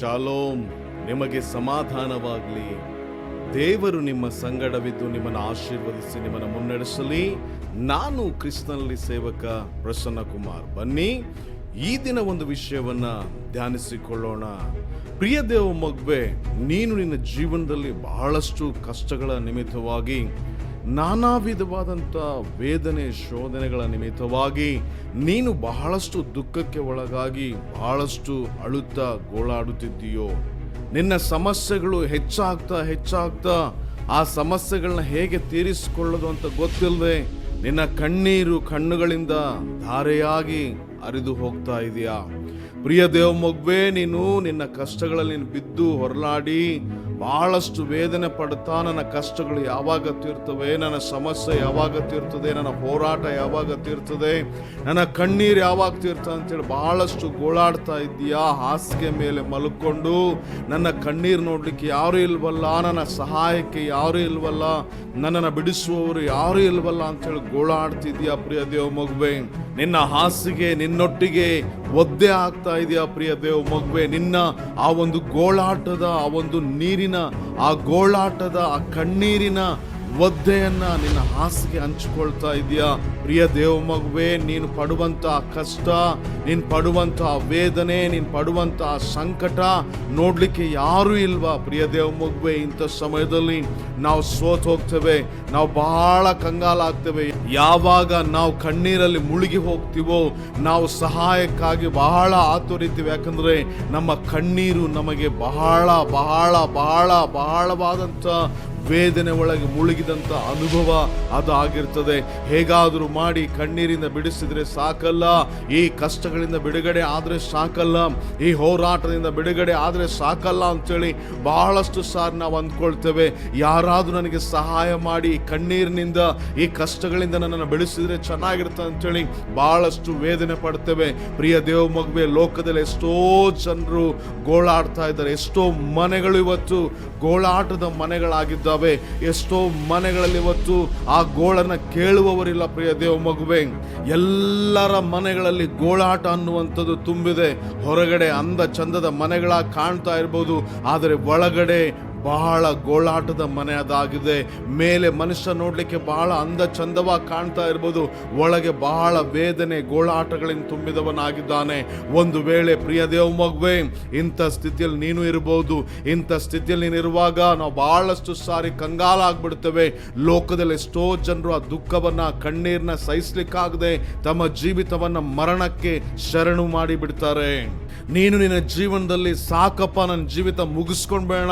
Shalom ನಿಮಗೆ ಸಮಾಧಾನವಾಗಲಿ. ದೇವರು ನಿಮ್ಮ ಸಂಗಡವಿದ್ದು ನಿಮ್ಮನ್ನು ಆಶೀರ್ವದಿಸಿ ನಿಮ್ಮನ್ನು ಮುನ್ನಡೆಸಲಿ. ನಾನು ಕ್ರಿಸ್ತನಲ್ಲಿ ಸೇವಕ ಪ್ರಸನ್ನ ಕುಮಾರ್ ಬನ್ನಿ, ಈ ದಿನ ಒಂದು ವಿಷಯವನ್ನ ಧ್ಯಾನಿಸಿಕೊಳ್ಳೋಣ. ಪ್ರಿಯ ದೇವ ಮಗುವೆ ನೀನು ನಿನ್ನ ಜೀವನದಲ್ಲಿ ಬಹಳಷ್ಟು ಕಷ್ಟಗಳ ನಿಮಿತ್ತವಾಗಿ ನಾನಾ ವಿಧವಾದಂಥ ವೇದನೆ ಶೋಧನೆಗಳ ನಿಮಿತ್ತವಾಗಿ ನೀನು ಬಹಳಷ್ಟು ದುಃಖಕ್ಕೆ ಒಳಗಾಗಿ ಬಹಳಷ್ಟು ಅಳುತ್ತಾ ಗೋಳಾಡುತ್ತಿದ್ದೀಯೋ. ನಿನ್ನ ಸಮಸ್ಯೆಗಳು ಹೆಚ್ಚಾಗ್ತಾ ಹೆಚ್ಚಾಗ್ತಾ ಆ ಸಮಸ್ಯೆಗಳನ್ನ ಹೇಗೆ ತೀರಿಸಿಕೊಳ್ಳೋದು ಅಂತ ಗೊತ್ತಿಲ್ಲದೆ ನಿನ್ನ ಕಣ್ಣೀರು ಕಣ್ಣುಗಳಿಂದ ಧಾರೆಯಾಗಿ ಹರಿದು ಹೋಗ್ತಾ ಇದೆಯಾ. ಪ್ರಿಯ ದೇವ ಮಗುವೆ ನೀನು ನಿನ್ನ ಕಷ್ಟಗಳಲ್ಲಿ ಬಿದ್ದು ಹೊರಲಾಡಿ ಬಹಳಷ್ಟು ವೇದನೆ ಪಡ್ತಾ ನನ್ನ ಕಷ್ಟಗಳು ಯಾವಾಗ ತೀರ್ತವೆ, ನನ್ನ ಸಮಸ್ಯೆ ಯಾವಾಗ ತೀರ್ತದೆ, ನನ್ನ ಹೋರಾಟ ಯಾವಾಗ ತೀರ್ತದೆ, ನನ್ನ ಕಣ್ಣೀರು ಯಾವಾಗ ತೀರ್ತದೆ ಅಂತೇಳಿ ಬಹಳಷ್ಟು ಗೋಳಾಡ್ತಾ ಇದ್ದೀಯಾ? ಹಾಸಿಗೆ ಮೇಲೆ ಮಲ್ಕೊಂಡು ನನ್ನ ಕಣ್ಣೀರು ನೋಡಲಿಕ್ಕೆ ಯಾರು ಇಲ್ವಲ್ಲ, ನನ್ನ ಸಹಾಯಕ್ಕೆ ಯಾರು ಇಲ್ವಲ್ಲ, ನನ್ನನ್ನು ಬಿಡಿಸುವವರು ಯಾರು ಇಲ್ವಲ್ಲ ಅಂತೇಳಿ ಗೋಳಾಡ್ತಿದ್ಯಾ ಪ್ರಿಯ ದೇವ ಮಗುವೆ? ನಿನ್ನ ಹಾಸಿಗೆ ನಿನ್ನೊಟ್ಟಿಗೆ ಒದ್ದೆ ಆಗ್ತಾ ಇದೆಯಾ ಪ್ರಿಯ ದೇವ್ ಮಗುವೆ? ನಿನ್ನ ಆ ಒಂದು ಗೋಳಾಟದ, ಆ ಒಂದು ನೀರಿನ, ಆ ಗೋಳಾಟದ, ಆ ಕಣ್ಣೀರಿನ ಒದ್ದೆಯನ್ನ ನಿನ್ನ ಹಾಸಿಗೆ ಹಂಚಿಕೊಳ್ತಾ ಇದೆಯಾ ಪ್ರಿಯ ದೇವ ಮಗುವೆ, ನೀನು ಪಡುವಂಥ ಕಷ್ಟ, ನೀನು ಪಡುವಂಥ ವೇದನೆ, ನೀನು ಪಡುವಂಥ ಸಂಕಟ ನೋಡ್ಲಿಕ್ಕೆ ಯಾರು ಇಲ್ವಾ? ಪ್ರಿಯ ದೇವ ಮಗುವೆ, ಇಂಥ ಸಮಯದಲ್ಲಿ ನಾವು ಸೋತ್ ಹೋಗ್ತೇವೆ, ನಾವು ಬಹಳ ಕಂಗಾಲಾಗ್ತೇವೆ ಯಾವಾಗ ನಾವು ಕಣ್ಣೀರಲ್ಲಿ ಮುಳುಗಿ ಹೋಗ್ತೀವೋ, ನಾವು ಸಹಾಯಕ್ಕಾಗಿ ಬಹಳ ಆತುರಿತೀವಿ. ಯಾಕಂದ್ರೆ ನಮ್ಮ ಕಣ್ಣೀರು ನಮಗೆ ಬಹಳ ಬಹಳ ಬಹಳ ಬಹಳವಾದಂತ ವೇದನೆ ಒಳಗೆ ಮುಳುಗಿದಂಥ ಅನುಭವ ಅದು ಆಗಿರ್ತದೆ ಹೇಗಾದರೂ ಮಾಡಿ ಕಣ್ಣೀರಿಂದ ಬಿಡಿಸಿದರೆ ಸಾಕಲ್ಲ. ಈ ಕಷ್ಟಗಳಿಂದ ಬಿಡುಗಡೆ ಆದರೆ ಸಾಕಲ್ಲ. ಈ ಹೋರಾಟದಿಂದ ಬಿಡುಗಡೆ ಆದರೆ ಸಾಕಲ್ಲ ಅಂತೇಳಿ ಬಹಳಷ್ಟು ಸಾರಿ ನಾವು ಅಂದ್ಕೊಳ್ತೇವೆ. ಯಾರಾದರೂ ನನಗೆ ಸಹಾಯ ಮಾಡಿ ಕಣ್ಣೀರಿನಿಂದ, ಈ ಕಷ್ಟಗಳಿಂದ ನನ್ನನ್ನು ಬೆಳೆಸಿದರೆ ಚೆನ್ನಾಗಿರುತ್ತೆ ಅಂತೇಳಿ ಬಹಳಷ್ಟು ವೇದನೆ ಪಡ್ತೇವೆ. ಪ್ರಿಯ ದೇವ ಮಗುವೆ, ಲೋಕದಲ್ಲಿ ಎಷ್ಟೋ ಜನರು ಗೋಳಾಡ್ತಾ ಇದ್ದಾರೆ. ಎಷ್ಟೋ ಮನೆಗಳು ಇವತ್ತು ಗೋಳಾಟದ ಮನೆಗಳಾಗಿದ್ದಾವೆ ಎಷ್ಟೋ ಮನೆಗಳಲ್ಲಿ ಇವತ್ತು ಆ ಗೋಳನ್ನು ಕೇಳುವವರಿಲ್ಲ ಪ್ರಿಯ ದೇವ ಮಗುವೆ. ಎಲ್ಲರ ಮನೆಗಳಲ್ಲಿ ಗೋಳಾಟ ಅನ್ನುವಂಥದ್ದು ತುಂಬಿದೆ. ಹೊರಗಡೆ ಅಂದ ಚಂದದ ಮನೆಗಳ ಕಾಣ್ತಾ ಇರ್ಬೋದು. ಆದರೆ ಒಳಗಡೆ ಬಹಳ ಗೋಳಾಟದ ಮನೆ ಅದಾಗಿದೆ. ಮೇಲೆ ಮನುಷ್ಯ ನೋಡಲಿಕ್ಕೆ ಬಹಳ ಅಂದ ಚಂದವಾಗಿ ಕಾಣ್ತಾ ಇರ್ಬೋದು. ಒಳಗೆ ಬಹಳ ವೇದನೆ, ಗೋಳಾಟಗಳಿಂದ ತುಂಬಿದವನಾಗಿದ್ದಾನೆ. ಒಂದು ವೇಳೆ ಪ್ರಿಯ ದೇವ ಮಗುವೆ, ಇಂಥ ಸ್ಥಿತಿಯಲ್ಲಿ ನೀನು ಇರಬಹುದು ಇಂಥ ಸ್ಥಿತಿಯಲ್ಲಿ ನೀನು ಇರುವಾಗ ನಾವು ಬಹಳಷ್ಟು ಸಾರಿ ಕಂಗಾಲಾಗ್ಬಿಡ್ತೇವೆ ಲೋಕದಲ್ಲಿ ಎಷ್ಟೋ ಜನರು ಆ ದುಃಖವನ್ನು ಕಣ್ಣೀರನ್ನ ಸಹಿಸ್ಲಿಕ್ಕಾಗದೆ ತಮ್ಮ ಜೀವಿತವನ್ನು ಮರಣಕ್ಕೆ ಶರಣು ಮಾಡಿಬಿಡ್ತಾರೆ. ನೀನು ನಿನ್ನ ಜೀವನದಲ್ಲಿ ಸಾಕಪ್ಪ, ನನ್ನ ಜೀವಿತ ಮುಗಿಸ್ಕೊಂಡ್ಬೇಡ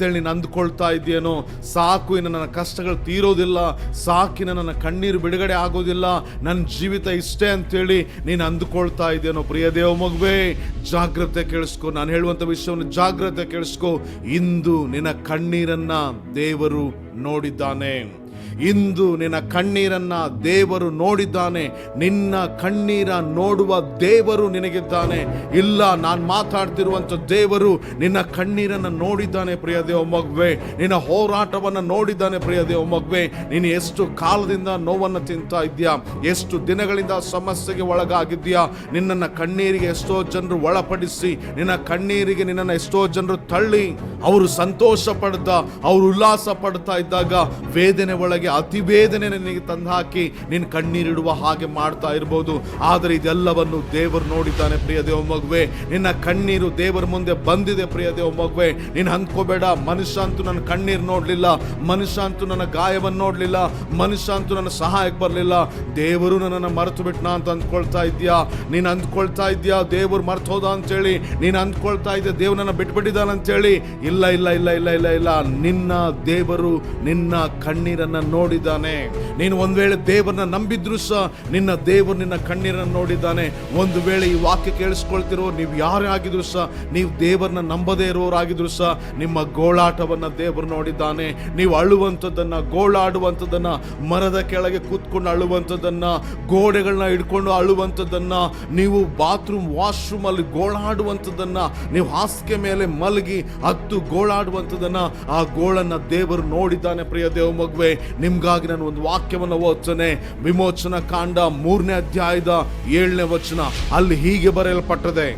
ಅಂತೇಳಿ ನೀನು ಅಂದ್ಕೊಳ್ತಾ ಇದೆಯೇನೋ ಸಾಕು, ಇನ್ನು ನನ್ನ ಕಷ್ಟಗಳು ತೀರೋದಿಲ್ಲ. ಸಾಕಿನ ನನ್ನ ಕಣ್ಣೀರು ಬಿಡುಗಡೆ ಆಗೋದಿಲ್ಲ. ನನ್ನ ಜೀವಿತ ಇಷ್ಟೇ ಅಂತೇಳಿ ನೀನು ಅಂದುಕೊಳ್ತಾ ಇದೆಯೇನೋ ಪ್ರಿಯ ದೇವ ಮಗುವೆ, ಜಾಗ್ರತೆ ಕೇಳಿಸ್ಕೊ. ನಾನು ಹೇಳುವಂಥ ವಿಷಯವನ್ನು ಜಾಗ್ರತೆ ಕೇಳಿಸ್ಕೊ. ಇಂದು ನಿನ್ನ ಕಣ್ಣೀರನ್ನು ದೇವರು ನೋಡಿದ್ದಾನೆ. ಇಂದು ನಿನ್ನ ಕಣ್ಣೀರನ್ನ ದೇವರು ನೋಡಿದ್ದಾನೆ. ನಿನ್ನ ಕಣ್ಣೀರ ನೋಡುವ ದೇವರು ನಿನಗಿದ್ದಾನೆ. ಇಲ್ಲ, ನಾನು ಮಾತಾಡ್ತಿರುವಂಥ ದೇವರು ನಿನ್ನ ಕಣ್ಣೀರನ್ನ ನೋಡಿದ್ದಾನೆ ಪ್ರಿಯ ದೇವ ಮಗುವೆ. ನಿನ್ನ ಹೋರಾಟವನ್ನು ನೋಡಿದ್ದಾನೆ ಪ್ರಿಯ ದೇವ ಮಗುವೆ. ನೀನು ಎಷ್ಟು ಕಾಲದಿಂದ ನೋವನ್ನು ತಿಂತಾ ಇದ್ದೀಯಾ? ಎಷ್ಟು ದಿನಗಳಿಂದ ಸಮಸ್ಯೆಗೆ ಒಳಗಾಗಿದ್ಯಾ ನಿನ್ನನ್ನು ಕಣ್ಣೀರಿಗೆ ಎಷ್ಟೋ ಜನರು ಒಳಪಡಿಸಿ, ನಿನ್ನ ಕಣ್ಣೀರಿಗೆ ನಿನ್ನನ್ನು ಎಷ್ಟೋ ಜನರು ತಳ್ಳಿ, ಅವರು ಸಂತೋಷ ಪಡ್ತಾ, ಅವರು ಉಲ್ಲಾಸ ಪಡ್ತಾ ಇದ್ದಾಗ, ವೇದನೆ ಒಳಗೆ ಅತಿ ವೇದನೆ ನಿನಗೆ ತಂದು ಹಾಕಿ ನಿನ್ನ ಕಣ್ಣೀರಿಡುವ ಹಾಗೆ ಮಾಡ್ತಾ ಇರ್ಬೋದು. ಆದರೆ ಇದೆಲ್ಲವನ್ನು ದೇವರು ನೋಡಿದ್ದಾನೆ ಪ್ರಿಯ ದೇವ ಮಗುವೆ. ನಿನ್ನ ಕಣ್ಣೀರು ದೇವರ ಮುಂದೆ ಬಂದಿದೆ ಪ್ರಿಯ ದೇವ ಮಗುವೆ. ನೀನು ಅಂದ್ಕೋಬೇಡ ಮನುಷ್ಯ ಅಂತೂ ನನ್ನ ಕಣ್ಣೀರು ನೋಡಲಿಲ್ಲ. ಮನುಷ್ಯ ಅಂತೂ ನನ್ನ ಗಾಯವನ್ನು ನೋಡಲಿಲ್ಲ. ಮನುಷ್ಯ ಅಂತೂ ನನ್ನ ಸಹಾಯಕ್ಕೆ ಬರಲಿಲ್ಲ. ದೇವರು ನನ್ನನ್ನು ಮರೆತು ಬಿಟ್ನ ಅಂತ ಅಂದ್ಕೊಳ್ತಾ ಇದ್ದೀಯ? ನೀನು ಅಂದ್ಕೊಳ್ತಾ ಇದ್ದೀಯ? ದೇವರು ಮರ್ತು ಹೋದ ಅಂತೇಳಿ ನೀನು ಅಂದ್ಕೊಳ್ತಾ ಇದ್ದೀಯ ದೇವ್ರು ನನ್ನ ಬಿಟ್ಬಿಟ್ಟಿದ್ದಾನಂತೇಳಿ ಇಲ್ಲ ಇಲ್ಲ ಇಲ್ಲ ಇಲ್ಲ ಇಲ್ಲ ಇಲ್ಲ. ನಿನ್ನ ದೇವರು ನಿನ್ನ ಕಣ್ಣೀರನ್ನ ನೋಡಿದ್ದಾನೆ. ನೀನು ಒಂದು ವೇಳೆ ದೇವರನ್ನ ನಂಬಿದ್ರು ಸಹ ನಿನ್ನ ದೇವರು ನಿನ್ನ ಕಣ್ಣೀರನ್ನು ನೋಡಿದ್ದಾನೆ. ಒಂದು ವೇಳೆ ಈ ವಾಕ್ಯ ಕೇಳಿಸ್ಕೊಳ್ತಿರೋ ನೀವು ಯಾರೇ ಆಗಿದ್ರು ಸಹ, ನೀವು ದೇವರನ್ನ ನಂಬದೇ ಇರೋರಾಗಿದ್ರು ಸಹ, ನಿಮ್ಮ ಗೋಳಾಟವನ್ನ ದೇವರು ನೋಡಿದ್ದಾನೆ. ನೀವು ಅಳುವಂಥದ್ದನ್ನು, ಗೋಳಾಡುವಂಥದ್ದನ್ನ, ಮರದ ಕೆಳಗೆ ಕೂತ್ಕೊಂಡು ಅಳುವಂಥದ್ದನ್ನ ಗೋಡೆಗಳನ್ನ ಹಿಡ್ಕೊಂಡು ಅಳುವಂಥದ್ದನ್ನ, ನೀವು ಬಾತ್ರೂಮ್ ವಾಶ್ರೂಮಲ್ಲಿ ಗೋಳಾಡುವಂಥದ್ದನ್ನ, ನೀವು ಹಾಸಿಗೆ ಮೇಲೆ ಮಲಗಿ ಹತ್ತು ಗೋಳಾಡುವಂಥದ್ದನ್ನ, ಆ ಗೋಳನ್ನ ದೇವರು ನೋಡಿದ್ದಾನೆ ಪ್ರಿಯ ದೇವ ಮಗುವೆ ನಿಮ್ಗಾಗಿ ನಾನು ಒಂದು ವಾಕ್ಯವನ್ನು ಓದ್ತೇನೆ. ವಿಮೋಚನ ಕಾಂಡ ಮೂರನೇ ಅಧ್ಯಾಯದ ಏಳನೇ ವಚನ. ಅಲ್ಲಿ ಹೀಗೆ ಬರೆಯಲ್ಪಟ್ಟದೆ,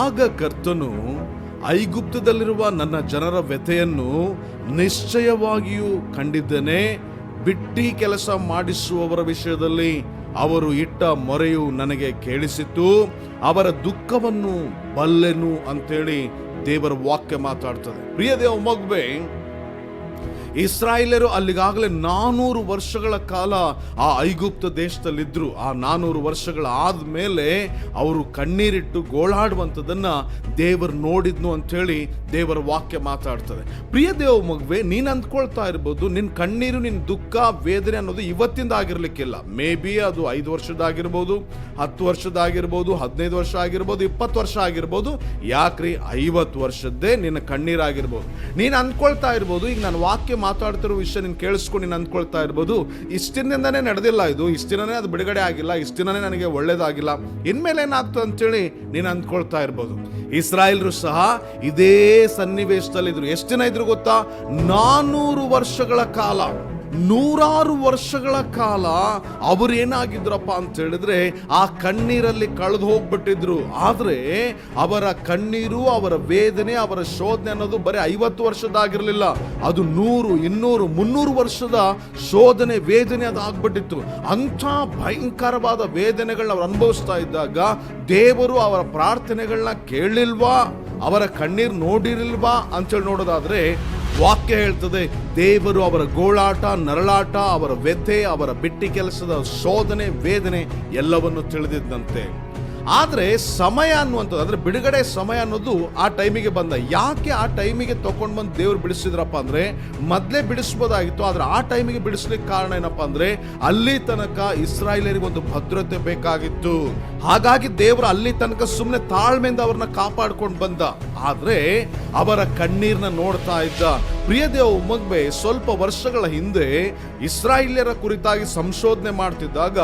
ಆಗ ಕರ್ತನು ಐಗುಪ್ತದಲ್ಲಿರುವ ನನ್ನ ಜನರ ವ್ಯಥೆಯನ್ನು ನಿಶ್ಚಯವಾಗಿಯೂ ಕಂಡಿದ್ದೇನೆ. ಬಿಟ್ಟಿ ಕೆಲಸ ಮಾಡಿಸುವವರ ವಿಷಯದಲ್ಲಿ ಅವರು ಇಟ್ಟ ಮೊರೆಯು ನನಗೆ ಕೇಳಿಸಿತು ಅವರ ದುಃಖವನ್ನು ಬಲ್ಲೆನು ಅಂತೇಳಿ ದೇವರ ವಾಕ್ಯ ಮಾತಾಡ್ತದೆ. ಪ್ರಿಯ ದೇವ ಮಗುವೆ ಇಸ್ರಾಯೇಲರು ಅಲ್ಲಿಗಾಗಲೇ ನಾನೂರು ವರ್ಷಗಳ ಕಾಲ ಆ ಐಗುಪ್ತ ದೇಶದಲ್ಲಿದ್ದರು ಆ ನಾನೂರು ವರ್ಷಗಳ ಆದಮೇಲೆ ಅವರು ಕಣ್ಣೀರಿಟ್ಟು ಗೋಳಾಡುವಂಥದ್ದನ್ನು ದೇವರು ನೋಡಿದ್ನು ಅಂಥೇಳಿ ದೇವರ ವಾಕ್ಯ ಮಾತಾಡ್ತದೆ. ಪ್ರಿಯ ದೇವ ಮಗುವೆ, ನೀನು ಅಂದ್ಕೊಳ್ತಾ ಇರ್ಬೋದು ನಿನ್ನ ಕಣ್ಣೀರು ನಿನ್ನ ದುಃಖ, ವೇದನೆ ಅನ್ನೋದು ಇವತ್ತಿಂದ ಆಗಿರಲಿಕ್ಕಿಲ್ಲ. ಮೇ ಬಿ ಅದು ಐದು ವರ್ಷದಾಗಿರ್ಬೋದು ಹತ್ತು ವರ್ಷದಾಗಿರ್ಬೋದು ಹದಿನೈದು ವರ್ಷ ಆಗಿರ್ಬೋದು, ಇಪ್ಪತ್ತು ವರ್ಷ ಆಗಿರ್ಬೋದು, ಯಾಕ್ರಿ ಐವತ್ತು ವರ್ಷದ್ದೇ ನಿನ್ನ ಕಣ್ಣೀರಾಗಿರ್ಬೋದು. ನೀನು ಅಂದ್ಕೊಳ್ತಾ ಇರ್ಬೋದು, ಈಗ ನಾನು ವಾಕ್ಯ ಮಾತಾಡ್ತಿರೋ ವಿಷಯ ನೀನು ಕೇಳಿಸ್ಕೊಂಡು ನೀನು ಅಂದ್ಕೊಳ್ತಾ ಇರ್ಬೋದು. ಇಷ್ಟಿನಿಂದನೇ ನಡೆದಿಲ್ಲ ಇದು. ಇಷ್ಟಿನೇ ಅದು ಬಿಡುಗಡೆ ಆಗಿಲ್ಲ. ಇಷ್ಟಿನೇ ನನಗೆ ಒಳ್ಳೇದಾಗಿಲ್ಲ. ಇನ್ಮೇಲೆ ಏನಾಗ್ತದೆ ಅಂತೇಳಿ ನೀನು ಅಂದ್ಕೊಳ್ತಾ ಇರ್ಬೋದು. ಇಸ್ರಾಯೇಲ್ರು ಸಹ ಇದೇ ಸನ್ನಿವೇಶದಲ್ಲಿದ್ರು. ಎಷ್ಟು ದಿನ ಇದ್ರು ಗೊತ್ತಾ? ನಾನ್ನೂರು ವರ್ಷಗಳ ಕಾಲ. ನೂರಾರು ವರ್ಷಗಳ ಕಾಲ ಅವರು ಏನಾಗಿದ್ರಪ್ಪ ಅಂತ ಹೇಳಿದ್ರೆ ಆ ಕಣ್ಣೀರಲ್ಲಿ ಕಳೆದು ಹೋಗ್ಬಿಟ್ಟಿದ್ರು. ಆದ್ರೆ ಅವರ ಕಣ್ಣೀರು, ಅವರ ವೇದನೆ, ಅವರ ಶೋಧನೆ ಅನ್ನೋದು ಬರೀ ಐವತ್ತು ವರ್ಷದಾಗಿರಲಿಲ್ಲ ಅದು ನೂರು, ಇನ್ನೂರು, ಮುನ್ನೂರು ವರ್ಷದ ಶೋಧನೆ, ವೇದನೆ ಅದು ಆಗ್ಬಿಟ್ಟಿತ್ತು ಅಂಥ ಭಯಂಕರವಾದ ವೇದನೆಗಳನ್ನ ಅವರು ಅನುಭವಿಸ್ತಾ ಇದ್ದಾಗ ದೇವರು ಅವರ ಪ್ರಾರ್ಥನೆಗಳನ್ನ ಕೇಳಲಿಲ್ವಾ? ಅವರ ಕಣ್ಣೀರು ನೋಡಿರಲ್ವಾ ಅಂತೇಳಿ ನೋಡೋದಾದ್ರೆ ವಾಕ್ಯ ಹೇಳ್ತದೆ, ದೇವರು ಅವರ ಗೋಳಾಟ, ನರಳಾಟ, ಅವರ ವ್ಯಥೆ, ಅವರ ಬಿಟ್ಟಿ ಕೆಲಸದ ಶೋಧನೆ, ವೇದನೆ ಎಲ್ಲವನ್ನು ತಿಳಿದಿದ್ದಂತೆ. ಆದ್ರೆ ಸಮಯ ಅನ್ನುವಂಥದ್ದು ಅಂದರೆ ಬಿಡುಗಡೆ ಸಮಯ ಅನ್ನೋದು ಆ ಟೈಮಿಗೆ ಬಂದ. ಯಾಕೆ ಆ ಟೈಮಿಗೆ ತೊಗೊಂಡು ಬಂದು ದೇವ್ರು ಬಿಡಿಸಿದ್ರಪ್ಪ ಅಂದ್ರೆ, ಮೊದಲೇ ಬಿಡಿಸ್ಬೋದಾಗಿತ್ತು, ಆದರೆ ಆ ಟೈಮಿಗೆ ಬಿಡಿಸ್ಲಿಕ್ಕೆ ಕಾರಣ ಏನಪ್ಪಾ ಅಂದ್ರೆ, ಅಲ್ಲಿ ತನಕ ಇಸ್ರಾಯೇಲರಿಗೆ ಒಂದು ಭದ್ರತೆ ಬೇಕಾಗಿತ್ತು. ಹಾಗಾಗಿ ದೇವರು ಅಲ್ಲಿ ತನಕ ಸುಮ್ಮನೆ ತಾಳ್ಮೆಯಿಂದ ಅವ್ರನ್ನ ಕಾಪಾಡ್ಕೊಂಡು ಬಂದ. ಆದರೆ ಅವರ ಕಣ್ಣೀರನ್ನ ನೋಡ್ತಾ ಇದ್ದ. ಪ್ರಿಯ ದೇವ ಸ್ವಲ್ಪ ವರ್ಷಗಳ ಹಿಂದೆ ಇಸ್ರಾಯೇಲ್ಯರ ಕುರಿತಾಗಿ ಸಂಶೋಧನೆ ಮಾಡ್ತಿದ್ದಾಗ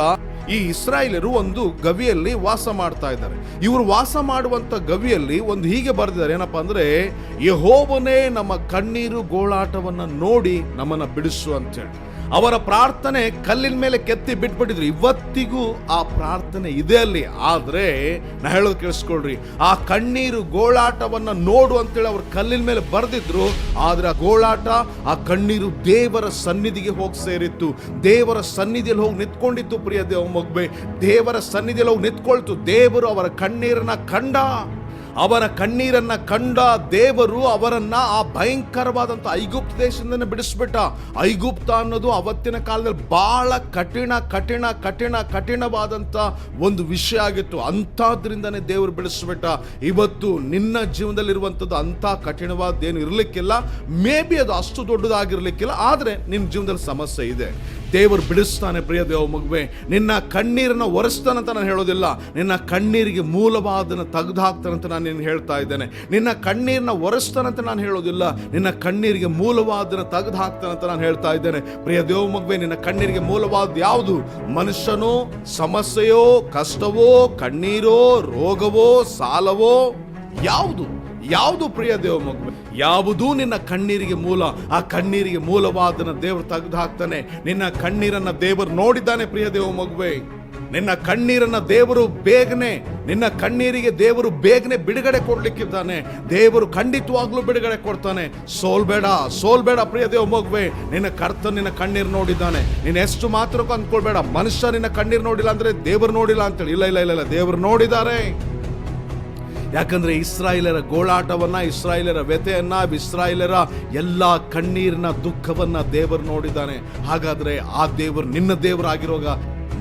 ಈ ಇಸ್ರಾಯೇಲರು ಒಂದು ಗವಿಯಲ್ಲಿ ವಾಸ ಮಾಡ್ತಾ ಇದ್ದಾರೆ. ಇವರು ವಾಸ ಮಾಡುವಂಥ ಗವಿಯಲ್ಲಿ ಒಂದು ಹೀಗೆ ಬರೆದಿದ್ದಾರೆ, ಏನಪ್ಪ ಅಂದರೆ, ಯಹೋವನೇ ನಮ್ಮ ಕಣ್ಣೀರು ಗೋಳಾಟವನ್ನು ನೋಡಿ ನಮ್ಮನ್ನು ಬಿಡಿಸು ಅಂತೇಳಿ. ಅವರ ಪ್ರಾರ್ಥನೆ ಕಲ್ಲಿನ ಮೇಲೆ ಕೆತ್ತಿ ಬಿಟ್ಬಿಟ್ಟಿದ್ರು. ಇವತ್ತಿಗೂ ಆ ಪ್ರಾರ್ಥನೆ ಇದೆ ಅಲ್ಲಿ. ಆದರೆ ನಾ ಹೇಳೋದು ಕೇಳಿಸ್ಕೊಳ್ರಿ. ಆ ಕಣ್ಣೀರು ಗೋಳಾಟವನ್ನು ನೋಡು ಅಂತೇಳಿ ಅವ್ರು ಕಲ್ಲಿನ ಮೇಲೆ ಬರೆದಿದ್ರು. ಆದ್ರೆ ಆ ಗೋಳಾಟ ಆ ಕಣ್ಣೀರು ದೇವರ ಸನ್ನಿಧಿಗೆ ಹೋಗಿ ಸೇರಿತ್ತು. ದೇವರ ಸನ್ನಿಧಿಯಲ್ಲಿ ಹೋಗಿ ನಿಂತ್ಕೊಂಡಿತ್ತು ಪ್ರಿಯ ದೇವ ಮಗ್ಬೆ. ದೇವರ ಸನ್ನಿಧಿಯಲ್ಲಿ ಹೋಗಿ ನಿಂತ್ಕೊಳ್ತು. ದೇವರು ಅವರ ಕಣ್ಣೀರನ್ನ ಕಂಡ. ಅವರ ಕಣ್ಣೀರನ್ನ ಕಂಡ ದೇವರು ಅವರನ್ನ ಆ ಭಯಂಕರವಾದಂತ ಐಗುಪ್ತ ದೇಶದಿಂದ ಬಿಡಿಸ್ಬಿಟ್ಟ. ಐಗುಪ್ತ ಅನ್ನೋದು ಅವತ್ತಿನ ಕಾಲದಲ್ಲಿ ಬಹಳ ಕಠಿಣ ಕಠಿಣ ಕಠಿಣ, ಕಠಿಣವಾದಂತ ಒಂದು ವಿಷಯ ಆಗಿತ್ತು. ಅಂಥದ್ರಿಂದನೇ ದೇವರು ಬಿಡಿಸ್ಬಿಟ್ಟ. ಇವತ್ತು ನಿನ್ನ ಜೀವನದಲ್ಲಿರುವಂಥದ್ದು ಅಂಥ ಏನು ಇರಲಿಕ್ಕಿಲ್ಲ. ಮೇ ಬಿ ಅದು ಅಷ್ಟು ದೊಡ್ಡದಾಗಿರ್ಲಿಕ್ಕಿಲ್ಲ. ಆದರೆ ನಿನ್ನ ಜೀವನದಲ್ಲಿ ಸಮಸ್ಯೆ ಇದೆ. ದೇವರು ಬಿಡಿಸ್ತಾನೆ ಪ್ರಿಯ ದೇವ ಮಗುವೆ, ನಿನ್ನ ಕಣ್ಣೀರನ್ನ ಒರೆಸ್ತಾನಂತ ನಾನು ಹೇಳೋದಿಲ್ಲ. ನಿನ್ನ ಕಣ್ಣೀರಿಗೆ ಮೂಲವಾದನ ತೆಗೆದು ಹಾಕ್ತಾನಂತ ನಾನು ನಿನ್ನ ಹೇಳ್ತಾ ಇದ್ದೇನೆ. ನಿನ್ನ ಕಣ್ಣೀರನ್ನ ಒರೆಸ್ತಾನಂತ ನಾನು ಹೇಳೋದಿಲ್ಲ. ನಿನ್ನ ಕಣ್ಣೀರಿಗೆ ಮೂಲವಾದನ ತೆಗೆದು ಹಾಕ್ತಾನಂತ ನಾನು ಹೇಳ್ತಾ ಇದ್ದೇನೆ. ಪ್ರಿಯ ದೇವ ಮಗುವೆ, ನಿನ್ನ ಕಣ್ಣೀರಿಗೆ ಮೂಲವಾದ ಯಾವುದು? ಮನುಷ್ಯನೋ, ಸಮಸ್ಯೆಯೋ, ಕಷ್ಟವೋ, ಕಣ್ಣೀರೋ, ರೋಗವೋ, ಸಾಲವೋ, ಯಾವುದು? ಯಾವುದು ಪ್ರಿಯ ದೇವ ಮಗುವೆ ಯಾವುದೂ ನಿನ್ನ ಕಣ್ಣೀರಿಗೆ ಮೂಲ? ಆ ಕಣ್ಣೀರಿಗೆ ಮೂಲವಾದನ ದೇವರು ತೆಗೆದು ಹಾಕ್ತಾನೆ ನಿನ್ನ ಕಣ್ಣೀರನ್ನ ದೇವರು ನೋಡಿದ್ದಾನೆ ಪ್ರಿಯ ದೇವ ಮಗುವೆ. ನಿನ್ನ ಕಣ್ಣೀರನ್ನ ದೇವರು ಬೇಗನೆ, ನಿನ್ನ ಕಣ್ಣೀರಿಗೆ ದೇವರು ಬೇಗನೆ ಬಿಡುಗಡೆ ಕೊಡ್ಲಿಕ್ಕಿದ್ದಾನೆ. ದೇವರು ಖಂಡಿತವಾಗ್ಲೂ ಬಿಡುಗಡೆ ಕೊಡ್ತಾನೆ. ಸೋಲ್ಬೇಡ ಸೋಲ್ಬೇಡ ಪ್ರಿಯ ದೇವ ಮಗುವೆ. ನಿನ್ನ ಕರ್ತ ನಿನ್ನ ಕಣ್ಣೀರು ನೋಡಿದ್ದಾನೆ. ನೀನು ಎಷ್ಟು ಮಾತ್ರಕ್ಕೂ ಅಂದ್ಕೊಳ್ಬೇಡ. ಮನುಷ್ಯ ನಿನ್ನ ಕಣ್ಣೀರು ನೋಡಿಲ್ಲ ಅಂದ್ರೆ ದೇವರು ನೋಡಿಲ್ಲ ಅಂತೇಳಿ. ಇಲ್ಲ ಇಲ್ಲ ಇಲ್ಲ ಇಲ್ಲ, ದೇವರು ನೋಡಿದ್ದಾರೆ. ಯಾಕಂದ್ರೆ ಇಸ್ರಾಯೇಲರ ಗೋಳಾಟವನ್ನ ಇಸ್ರಾಯೇಲರ ವ್ಯಥೆಯನ್ನ ಇಸ್ರಾಯೇಲರ ಎಲ್ಲ ಕಣ್ಣೀರಿನ ದುಃಖವನ್ನ ದೇವರು ನೋಡಿದ್ದಾನೆ. ಹಾಗಾದ್ರೆ ಆ ದೇವರು ನಿನ್ನ ದೇವರಾಗಿರೋಗ.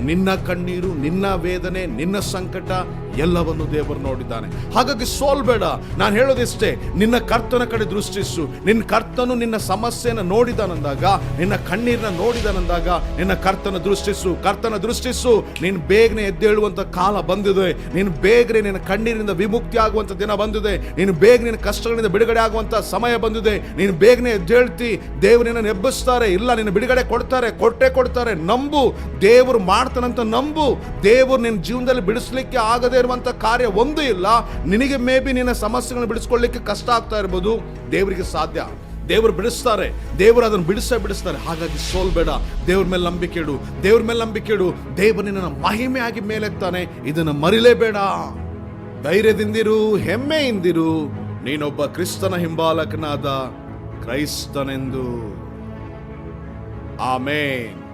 ನಿನ್ನ ಕಣ್ಣೀರು, ನಿನ್ನ ವೇದನೆ, ನಿನ್ನ ಸಂಕಟ ಎಲ್ಲವನ್ನು ದೇವರು ನೋಡಿದ್ದಾನೆ. ಹಾಗಾಗಿ ಸೋಲ್ಬೇಡ ನಾನು ಹೇಳೋದಿಷ್ಟೇ, ನಿನ್ನ ಕರ್ತನ ಕಡೆ ದೃಷ್ಟಿಸು. ನಿನ್ನ ಕರ್ತನು ನಿನ್ನ ಸಮಸ್ಯೆಯನ್ನು ನೋಡಿದಾನಂದಾಗ, ನಿನ್ನ ಕಣ್ಣೀರನ್ನ ನೋಡಿದಾನಂದಾಗ, ನಿನ್ನ ಕರ್ತನ ದೃಷ್ಟಿಸು. ಕರ್ತನ ದೃಷ್ಟಿಸು, ನೀನು ಬೇಗನೆ ಎದ್ದೇಳುವಂಥ ಕಾಲ ಬಂದಿದೆ. ನೀನು ಬೇಗನೆ ನಿನ್ನ ಕಣ್ಣೀರಿಂದ ವಿಮುಕ್ತಿ ಆಗುವಂಥ ದಿನ ಬಂದಿದೆ. ನೀನು ಬೇಗ ನಿನ್ನ ಕಷ್ಟಗಳಿಂದ ಬಿಡುಗಡೆ ಆಗುವಂಥ ಸಮಯ ಬಂದಿದೆ. ನೀನು ಬೇಗನೆ ಎದ್ದೇಳ್ತಿ ದೇವರನ್ನ ನೆಬ್ಬಿಸ್ತಾರೆ ಇಲ್ಲ, ನಿನ್ನ ಬಿಡುಗಡೆ ಕೊಡ್ತಾರೆ, ಕೊಟ್ಟೆ ಕೊಡ್ತಾರೆ. ನಂಬು, ದೇವರು ಮಾಡ್ತಾನಂತ ನಂಬು. ದೇವರು ನಿನ್ನ ಜೀವನದಲ್ಲಿ ಬಿಡಿಸ್ಲಿಕ್ಕೆ ಆಗದೇ ಇರುವಂತ ಕಾರ್ಯ ಒಂದು ಇಲ್ಲ. ನಿನಗೆ ಮೇ ಬಿ ನಿನ್ನ ಸಮಸ್ಯೆಗಳನ್ನು ಬಿಡಿಸ್ಕೊಳ್ಳಿಕ್ಕೆ ಕಷ್ಟ ಆಗ್ತಾ ಇರ್ಬೋದು. ದೇವರಿಗೆ ಸಾಧ್ಯ. ದೇವರು ಬಿಡಿಸ್ತಾರೆ. ದೇವರು ಅದನ್ನು ಬಿಡಿಸೇ ಬಿಡಿಸ್ತಾರೆ. ಹಾಗಾಗಿ ಸೋಲ್ಬೇಡ ದೇವ್ರ ಮೇಲೆ ನಂಬಿಕೆ ಇಡು. ದೇವ್ರ ಮೇಲೆ ನಂಬಿಕೆ ಇಡು. ದೇವರು ನಿನ್ನ ಮಹಿಮೆಯಾಗಿ ಮೇಲೆತ್ತಾನೆ. ಇದನ್ನು ಮರಿಲೇಬೇಡ. ಧೈರ್ಯದಿಂದಿರು, ಹೆಮ್ಮೆಯಿಂದಿರು. ನೀನೊಬ್ಬ ಕ್ರಿಸ್ತನ ಹಿಂಬಾಲಕನಾದ ಕ್ರೈಸ್ತನೆಂದು. ಆಮೇನ್.